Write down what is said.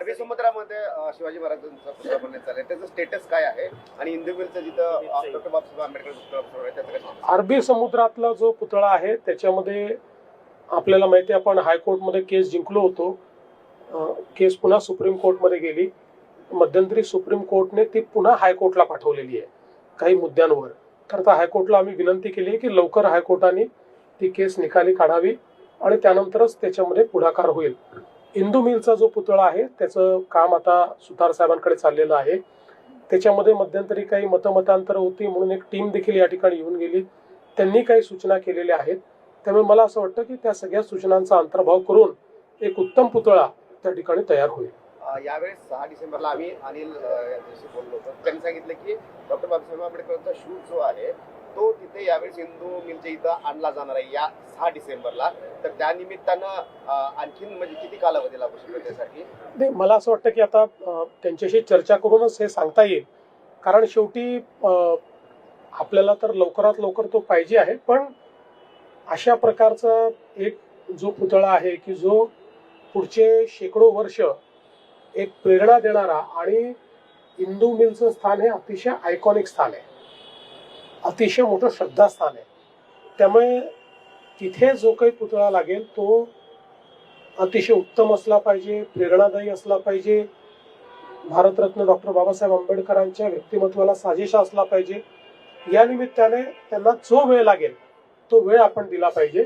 अरबी समुद्रामध्ये शिवाजी महाराजांचा पुतळा बनण्यात त्याचं स्टेटस काय आहे? आणि इंदू मिलचं जिथं डॉक्टर बाबासाहेब आंबेडकर? अरबी समुद्रातला जो पुतळा आहे त्याच्यामध्ये आपल्याला माहिती आहे आपण हायकोर्टमध्ये केस जिंकलो होतो. केस पुन्हा सुप्रीम कोर्टमध्ये गेली. मध्यंतरी सुप्रीम कोर्टने ती पुन्हा हायकोर्टला पाठवलेली आहे काही मुद्द्यांवर. तर आता हायकोर्टला आम्ही विनंती केली आहे की लवकर हायकोर्टाने ती केस निकाली काढावी आणि त्यानंतरच त्याच्यामध्ये पुढाकार होईल. इंदू मिलचा जो पुतळा आहे त्याचं काम आता सुतार साहेबांकडे चाललेलं आहे. त्याच्यामध्ये मध्यंतरी काही मतमतांतर होती म्हणून एक टीम देखील या ठिकाणी येऊन गेली. त्यांनी काही सूचना केलेल्या आहेत. त्यामुळे मला असं वाटतं की त्या सगळ्या सूचनांचा अंतर्भाव करून एक उत्तम पुतळा त्या ठिकाणी तयार होईल. यावेळेस सहा डिसेंबरला आम्ही अनिल यांच्याशी बोललो होतो. त्यांनी सांगितलं की डॉक्टर बाबासाहेब आंबेडकरांचा शूट जो आहे तो यावेळेस हिंदू मिलच्या इथं आणला जाणार आहे या सहा डिसेंबरला. तर त्या निमित्तानं आणखीन म्हणजे किती कालावधी लागू शकतो त्यासाठी? नाही मला असं वाटतं की आता त्यांच्याशी चर्चा करूनच हे सांगता येईल. कारण शेवटी आपल्याला तर लवकरात लवकर तो पाहिजे आहे. पण अशा प्रकारचा एक जो पुतळा आहे की जो पुढचे शेकडो वर्ष एक प्रेरणा देणारा आणि हिंदू मिलचं स्थान हे अतिशय आयकॉनिक स्थान आहे. अतिशय मोठं श्रद्धास्थान आहे. त्यामुळे तिथे जो काही पुतळा लागेल तो अतिशय उत्तम असला पाहिजे प्रेरणादायी असला पाहिजे. भारतरत्न डॉक्टर बाबासाहेब आंबेडकरांच्या व्यक्तिमत्वाला साजेशा असला पाहिजे. या निमित्ताने त्यांना जो वेळ लागेल तो वेळ आपण दिला पाहिजे.